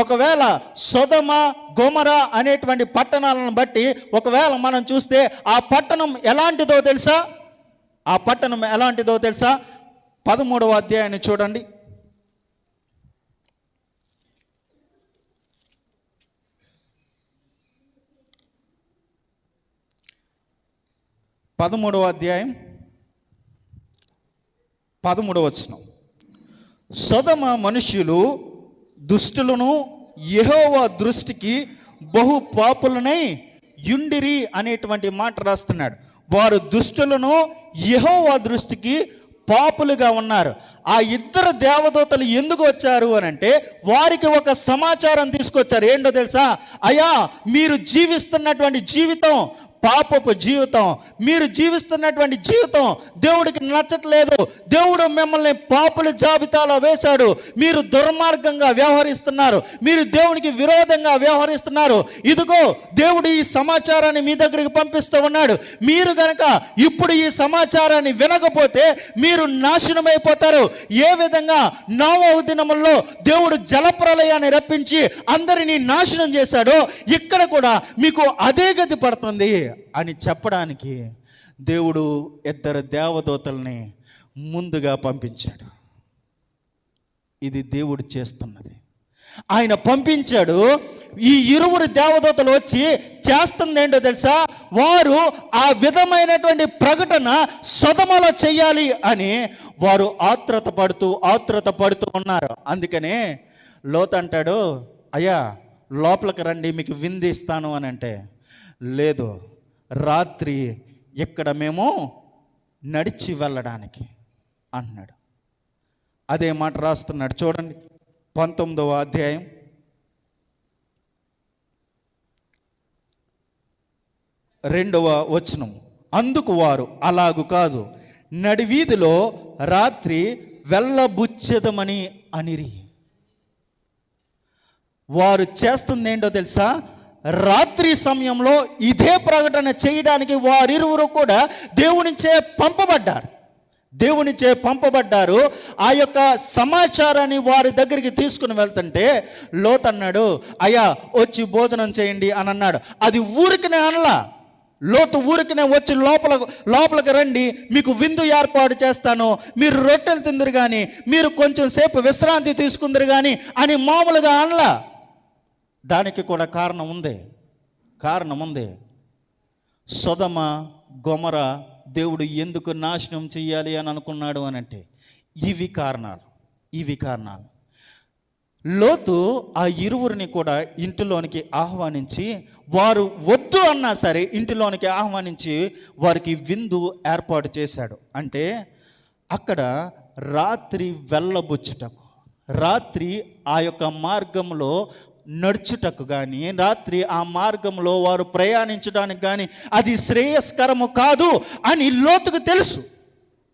ఒకవేళ సొదమ గోమర అనేటువంటి పట్టణాలను బట్టి ఒకవేళ మనం చూస్తే ఆ పట్టణం ఎలాంటిదో తెలుసా? ఆ పట్టణం ఎలాంటిదో తెలుసా? పదమూడవ అధ్యాయాన్ని చూడండి. పదమూడవ అధ్యాయం పదమూడవ వచనం. సొదమ మనుష్యులు దుష్టులను యహోవా దృష్టికి బహు పాపులనై యుండిరి అనేటువంటి మాట రాస్తున్నాడు. వారు దుష్టులను యహోవా దృష్టికి పాపులుగా ఉన్నారు. ఆ ఇద్దరు దేవదూతలు ఎందుకు వచ్చారు అని అంటే వారికి ఒక సమాచారం తీసుకొచ్చారు. ఏంటో తెలుసా? అయ్యా మీరు జీవిస్తున్నటువంటి జీవితం పాపపు జీవితం. మీరు జీవిస్తున్నటువంటి జీవితం దేవుడికి నచ్చట్లేదు. దేవుడు మిమ్మల్ని పాపుల జాబితాలో వేశాడు. మీరు దుర్మార్గంగా వ్యవహరిస్తున్నారు. మీరు దేవునికి విరోధంగా వ్యవహరిస్తున్నారు. ఇదిగో దేవుడు ఈ సమాచారాన్ని మీ దగ్గరికి పంపిస్తూ ఉన్నాడు. మీరు గనక ఇప్పుడు ఈ సమాచారాన్ని వినకపోతే మీరు నాశనమైపోతారు. ఏ విధంగా? నవ దినముల్లో దేవుడు జలప్రలయాన్ని రప్పించి అందరినీ నాశనం చేశాడో. ఇక్కడ కూడా మీకు అదే గతి పడుతుంది. అని చెప్పడానికి దేవుడు ఇద్దరు దేవదూతల్ని ముందుగా పంపించాడు. ఇది దేవుడు చేస్తున్నది. ఆయన పంపించాడు ఈ ఇరువురు దేవదూతలు వచ్చి చేస్తుంది ఏంటో తెలుసా? వారు ఆ విధమైనటువంటి ప్రకటన సొదమలో చేయాలి అని వారు ఆత్రత పడుతూ ఆత్రత పడుతూ ఉన్నారు. అందుకనే లోత్ అంటాడు అయ్యా లోపలికి రండి మీకు విందిస్తాను అని అంటే లేదు రాత్రి ఇక్కడ మేము నడిచి వెళ్ళడానికి అన్నాడు అదే మాట రాస్తున్నాడు. చూడండి పంతొమ్మిదవ అధ్యాయం. రెండవ వచనం. అందుకు వారు అలాగు కాదు నడివీధిలో రాత్రి వెళ్ళబుచ్చెదమని అనిరి. వారు చేస్తుంది ఏంటో తెలుసా? రాత్రి సమయంలో ఇదే ప్రకటన చేయడానికి వారిరువురు కూడా దేవునిచే పంపబడ్డారు. దేవునిచే పంపబడ్డారు. ఆ యొక్క సమాచారాన్ని వారి దగ్గరికి తీసుకుని వెళ్తుంటే లోత్ అన్నాడు అయ్యా వచ్చి భోజనం చేయండి అని అన్నాడు. అది ఊరికినే అనలా. లోతు ఊరికినే వచ్చి లోపల లోపలికి రండి మీకు విందు ఏర్పాటు చేస్తాను. మీరు రొట్టెలు తిందరు కానీ మీరు కొంచెం సేపు విశ్రాంతి తీసుకుందరు కానీ అని మామూలుగా అనలా. దానికి కూడా కారణం ఉంది. కారణం ఉంది. సొదమ గొమర దేవుడు ఎందుకు నాశనం చేయాలి అని అనుకున్నాడు అని అంటే ఇవి కారణాలు ఇవి కారణాలు. లోతు ఆ ఇరువురిని కూడా ఇంటిలోనికి ఆహ్వానించి వారు వద్దు అన్నా సరే ఇంటిలోనికి ఆహ్వానించి వారికి విందు ఏర్పాటు చేశాడు. అంటే అక్కడ రాత్రి వెళ్ళబుచ్చుటకు రాత్రి ఆ యొక్క మార్గంలో నడుచుటకు కానీ రాత్రి ఆ మార్గంలో వారు ప్రయాణించడానికి కానీ అది శ్రేయస్కరము కాదు అని లోతుకు తెలుసు.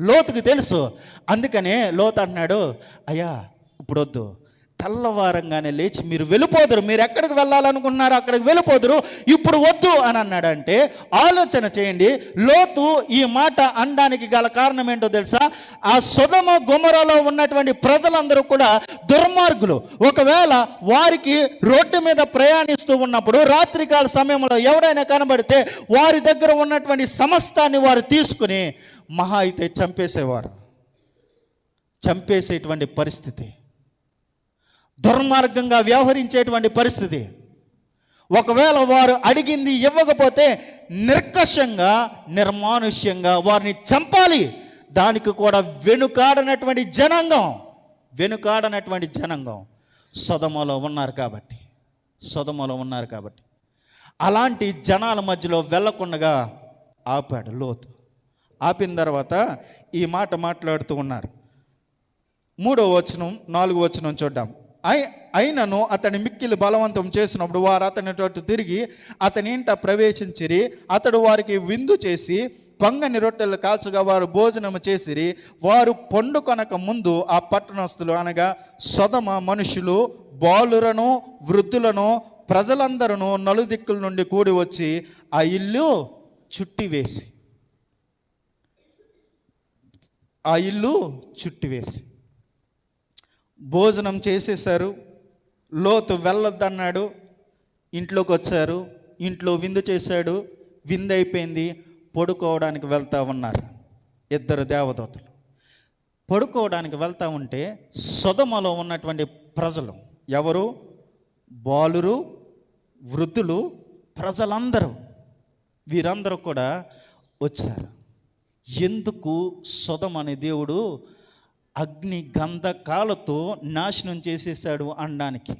లోతుకు తెలుసు. అందుకనే లోతు అన్నాడు అయ్యా ఇప్పుడు వద్దు తెల్లవారంగానే లేచి మీరు వెళ్ళిపోదురు. మీరు ఎక్కడికి వెళ్ళాలనుకున్నారో అక్కడికి వెళ్ళిపోదురు. ఇప్పుడు వద్దు అని అన్నాడంటే ఆలోచన చేయండి. లోతు ఈ మాట అనడానికి గల కారణం ఏంటో తెలుసా? ఆ సుధమ గుమరలో ఉన్నటువంటి ప్రజలందరూ కూడా దుర్మార్గులు. ఒకవేళ వారికి రోడ్డు మీద ప్రయాణిస్తూ ఉన్నప్పుడు రాత్రికాల సమయంలో ఎవడైనా కనబడితే వారి దగ్గర ఉన్నటువంటి సమస్తాన్ని వారు తీసుకుని మహా అయితే చంపేసేవారు. చంపేసేటువంటి పరిస్థితి. దుర్మార్గంగా వ్యవహరించేటువంటి పరిస్థితి. ఒకవేళ వారు అడిగింది ఇవ్వకపోతే నిర్కషంగా నిర్మానుష్యంగా వారిని చంపాలి. దానికి కూడా వెనుకాడనటువంటి జనాంగం వెనుకాడనటువంటి జనాంగం సొదమలో ఉన్నారు కాబట్టి సొదమలో ఉన్నారు కాబట్టి. అలాంటి జనాల మధ్యలో వెళ్ళకుండగా ఆపాడు లోతు. ఆపిన తర్వాత ఈ మాట మాట్లాడుతూ ఉన్నారు. మూడో వచనం నాలుగో వచనం చూద్దాం. అయినను అతని మిక్కిలి బలవంతం చేసినప్పుడు వారు అతని తోటి తిరిగి అతని ఇంట ప్రవేశించిరి. అతడు వారికి విందు చేసి పంగని రొట్టెలు కాల్చగా వారు భోజనము చేసిరి. వారు పండుకొనక ముందు ఆ పట్టణస్తులు అనగా సొదమ మనుషులు బాలులను వృద్ధులను ప్రజలందరూ నలుదిక్కుల నుండి కూడి వచ్చి ఆ ఇల్లు చుట్టివేసి ఆ ఇల్లు చుట్టివేసి భోజనం చేసేశారు. లోతు వెళ్ళొద్దన్నాడు. ఇంట్లోకి వచ్చారు. ఇంట్లో విందు చేశాడు. విందు అయిపోయింది. పడుకోవడానికి వెళ్తా ఉన్నారు ఇద్దరు దేవదూతలు. పడుకోవడానికి వెళ్తా ఉంటే సొదమలో ఉన్నటువంటి ప్రజలు ఎవరు? బాలురు వృద్ధులు ప్రజలందరూ వీరందరూ కూడా వచ్చారు. ఎందుకు సొదం అనే దేవుడు అగ్ని గంధకాలతో నాశనం చేసేసాడు అనడానికి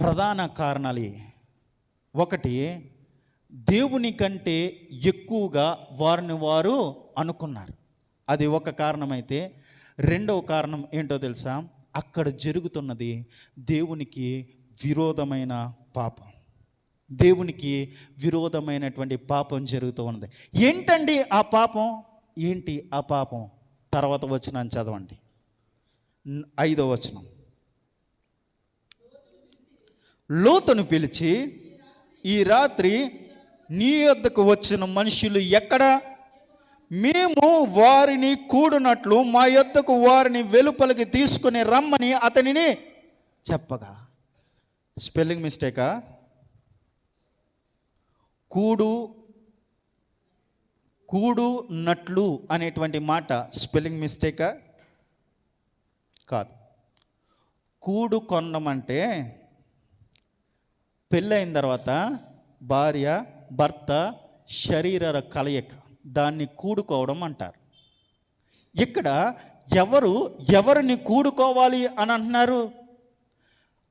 ప్రధాన కారణాలు ఒకటి దేవుని కంటే ఎక్కువగా వారిని వారు అనుకున్నారు. అది ఒక కారణమైతే రెండవ కారణం ఏంటో తెలుసా? అక్కడ జరుగుతున్నది దేవునికి విరోధమైన పాపం. దేవునికి విరోధమైనటువంటి పాపం జరుగుతూ ఉన్నది. ఏంటండి ఆ పాపం? ఏంటి ఆ పాపం? తర్వాత వచనాన్ని చదవండి. ఐదో వచనం. లోతును పిలిచి ఈ రాత్రి నీ యొద్దకు వచ్చిన మనుషులు ఎక్కడ? మేము వారిని కూడినట్లు మా యొద్దకు వారిని వెలుపలికి తీసుకుని రమ్మని అతనిని చెప్పగా. స్పెల్లింగ్ మిస్టేకా? కూడు కూడు నట్లు అనేటువంటి మాట స్పెల్లింగ్ మిస్టేకా? కాదు. కూడు కొనడం అంటే పెళ్ళైన తర్వాత భార్య భర్త శరీర కలయిక దాన్ని కూడుకోవడం అంటారు. ఇక్కడ ఎవరు ఎవరిని కూడుకోవాలి అని అంటున్నారు?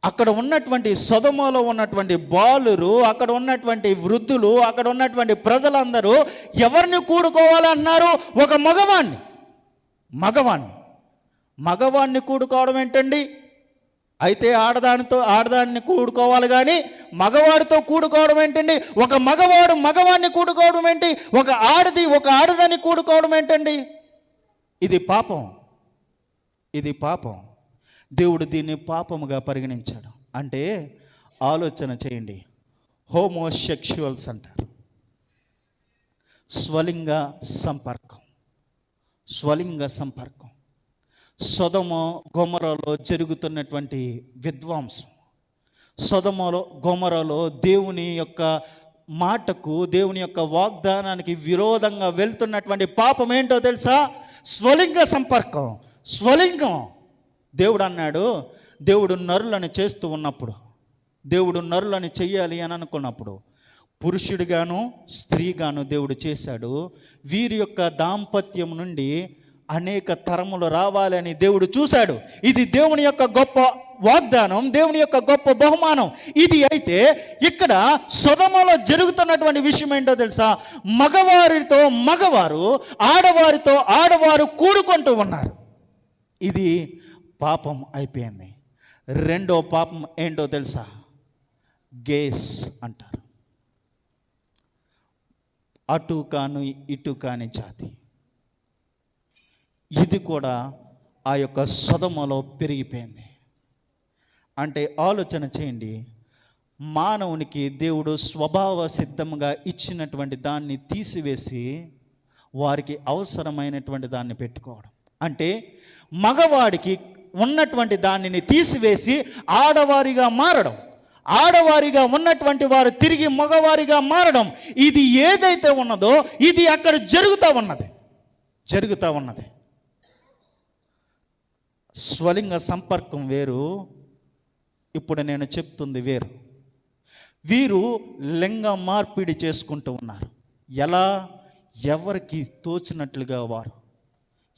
అక్కడ ఉన్నటువంటి సొదమలో ఉన్నటువంటి బాలురు అక్కడ ఉన్నటువంటి వృద్ధులు అక్కడ ఉన్నటువంటి ప్రజలందరూ ఎవరిని కూడుకోవాలన్నారు ఒక మగవాణ్ణి. మగవాణ్ణి. మగవాణ్ణి కూడుకోవడం ఏంటండి? అయితే ఆడదానితో ఆడదాన్ని కూడుకోవాలి కానీ మగవాడితో కూడుకోవడం ఏంటండి? ఒక మగవాడు మగవాడిని కూడుకోవడం ఏంటి? ఒక ఆడది ఒక ఆడదాన్ని కూడుకోవడం ఏంటండి? ఇది పాపం. ఇది పాపం. దేవుడు దీన్ని పాపముగా పరిగణించాడు. అంటే ఆలోచన చేయండి. హోమోసెక్షువల్స్ అంటారు. స్వలింగ సంపర్కం. స్వలింగ సంపర్కం. సొదమ గోమరలో జరుగుతున్నటువంటి విద్వాంసం. సొదమలో గోమరలో దేవుని యొక్క మాటకు దేవుని యొక్క వాగ్దానానికి విరోధంగా వెళ్తున్నటువంటి పాపం ఏంటో తెలుసా? స్వలింగ సంపర్కం. స్వలింగం. దేవుడు అన్నాడు దేవుడు నరులను చేస్తూ ఉన్నప్పుడు దేవుడు నరులను చెయ్యాలి అని అనుకున్నప్పుడు పురుషుడిగాను స్త్రీగాను దేవుడు చేశాడు. వీరి యొక్క దాంపత్యం నుండి అనేక తరములు రావాలని దేవుడు చూశాడు. ఇది దేవుని యొక్క గొప్ప వాగ్దానం దేవుని యొక్క గొప్ప బహుమానం. ఇది అయితే ఇక్కడ సుధమలో జరుగుతున్నటువంటి విషయం ఏంటో తెలుసా? మగవారితో మగవారు ఆడవారితో ఆడవారు కూడుకుంటూ ఉన్నారు. ఇది పాపం అయిపోయింది. రెండో పాపం ఏంటో తెలుసా? గేస్ అంటారు. అటు కాను ఇటు కాని జాతి. ఇది కూడా ఆ యొక్క సదమలో పెరిగిపోయింది. అంటే ఆలోచన చేయండి. మానవునికి దేవుడు స్వభావ సిద్ధంగా ఇచ్చినటువంటి దాన్ని తీసివేసి వారికి అవసరమైనటువంటి దాన్ని పెట్టుకోవడం. అంటే మగవాడికి ఉన్నటువంటి దానిని తీసివేసి ఆడవారిగా మారడం. ఆడవారిగా ఉన్నటువంటి వారు తిరిగి మగవారిగా మారడం. ఇది ఏదైతే ఉన్నదో ఇది అక్కడ జరుగుతూ ఉన్నది. జరుగుతూ ఉన్నది. స్వలింగ సంపర్కం వేరు. ఇప్పుడు నేను చెప్తుంది వేరు. వీరు లింగ మార్పిడి చేసుకుంటూ ఉన్నారు. ఎలా? ఎవరికి తోచినట్లుగా వారు.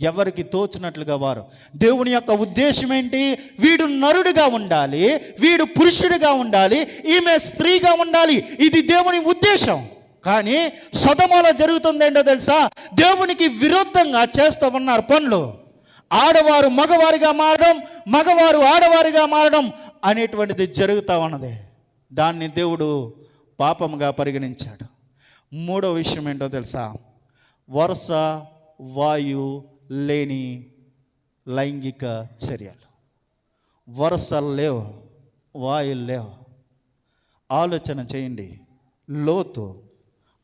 ఎవరికి తోచినట్లుగా వారు? దేవుని యొక్క ఉద్దేశం ఏంటి? వీడు నరుడిగా ఉండాలి వీడు పురుషుడిగా ఉండాలి ఈమె స్త్రీగా ఉండాలి. ఇది దేవుని ఉద్దేశం. కానీ సొదమలో జరుగుతుంది ఏంటో తెలుసా? దేవునికి విరుద్ధంగా చేస్తూ ఉన్నారు పనులు. ఆడవారు మగవారిగా మారడం మగవారు ఆడవారిగా మారడం అనేటువంటిది జరుగుతూ ఉన్నది. దాన్ని దేవుడు పాపముగా పరిగణించాడు. మూడో విషయం ఏంటో తెలుసా? వరుస వాయు లేని లైంగిక చర్యలు. వరుసలు లేవు వాయులు లేవు. ఆలోచన చేయండి. లోతు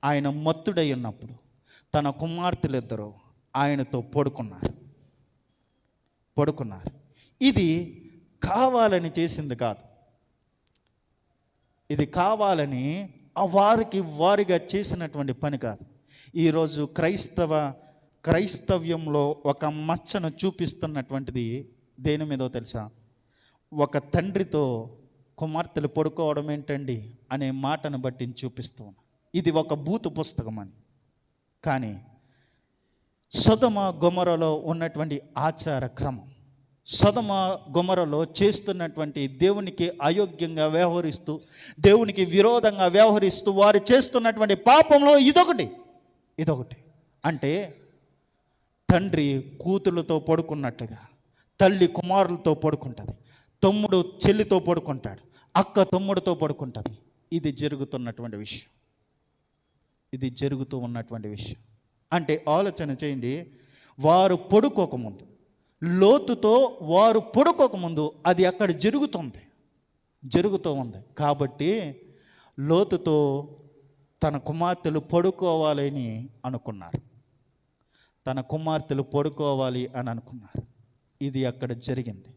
ఆయన మత్తుడై ఉన్నప్పుడు తన కుమార్తెలిద్దరూ ఆయనతో పడుకున్నారు. పడుకున్నారు. ఇది కావాలని చేసింది కాదు. ఇది కావాలని ఆ వారికి వారిగా చేసినటువంటి పని కాదు. ఈరోజు క్రైస్తవ క్రైస్తవ్యంలో ఒక మచ్చను చూపిస్తున్నటువంటిది దేని మీదో తెలుసా? ఒక తండ్రితో కుమార్తెలు పడుకోవడం ఏంటండి అనే మాటను బట్టి చూపిస్తూ ఇది ఒక బూతు పుస్తకం అని. కానీ సొదమ గుమరలో ఉన్నటువంటి ఆచార క్రమం సొదమ గుమరలో చేస్తున్నటువంటి దేవునికి అయోగ్యంగా వ్యవహరిస్తూ దేవునికి విరోధంగా వ్యవహరిస్తూ వారు చేస్తున్నటువంటి పాపంలో ఇదొకటి ఇదొకటి. అంటే తండ్రి కూతుళ్ళతో పడుకున్నట్టుగా తల్లి కుమారులతో పడుకుంటుంది తమ్ముడు చెల్లితో పడుకుంటాడు అక్క తమ్ముడితో పడుకుంటుంది. ఇది జరుగుతున్నటువంటి విషయం. ఇది జరుగుతూ ఉన్నటువంటి విషయం. అంటే ఆలోచన చేయండి వారు పడుకోకముందు లోతుతో వారు పడుకోకముందు అది అక్కడ జరుగుతుంది జరుగుతూ ఉంది. కాబట్టి లోతుతో తన కుమార్తెలు పడుకోవాలని అనుకున్నారు. తన కుమార్తెలు పడుకోవాలి అని అనుకున్నారు. ఇది అక్కడ జరిగింది.